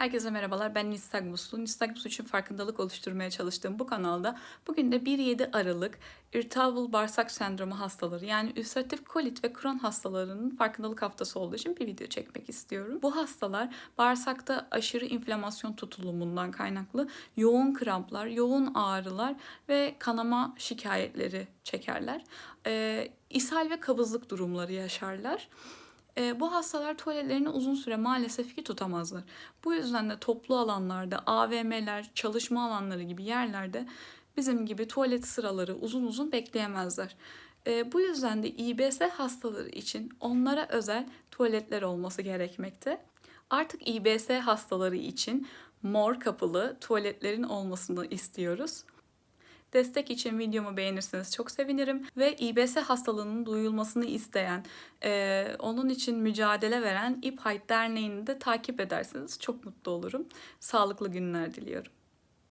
Herkese merhabalar. Ben Nistagmuslu. Nistagmus için farkındalık oluşturmaya çalıştığım bu kanalda bugün de 1-7 Aralık irritable bağırsak sendromu hastaları yani ülseratif kolit ve Crohn hastalarının farkındalık haftası olduğu için bir video çekmek istiyorum. Bu hastalar bağırsakta aşırı inflamasyon tutulumundan kaynaklı yoğun kramplar, yoğun ağrılar ve kanama şikayetleri çekerler. Ee, ishal ve kabızlık durumları yaşarlar. E, bu hastalar tuvaletlerini uzun süre maalesef ki tutamazlar. Bu yüzden de toplu alanlarda, AVM'ler, çalışma alanları gibi yerlerde bizim gibi tuvalet sıraları uzun uzun bekleyemezler. E, bu yüzden de İBS hastaları için onlara özel tuvaletler olması gerekmekte. Artık İBS hastaları için mor kapılı tuvaletlerin olmasını istiyoruz. Destek için videomu beğenirseniz çok sevinirim. Ve İBS hastalığının duyulmasını isteyen, e, onun için mücadele veren İP Hayt Derneği'ni de takip ederseniz çok mutlu olurum. Sağlıklı günler diliyorum.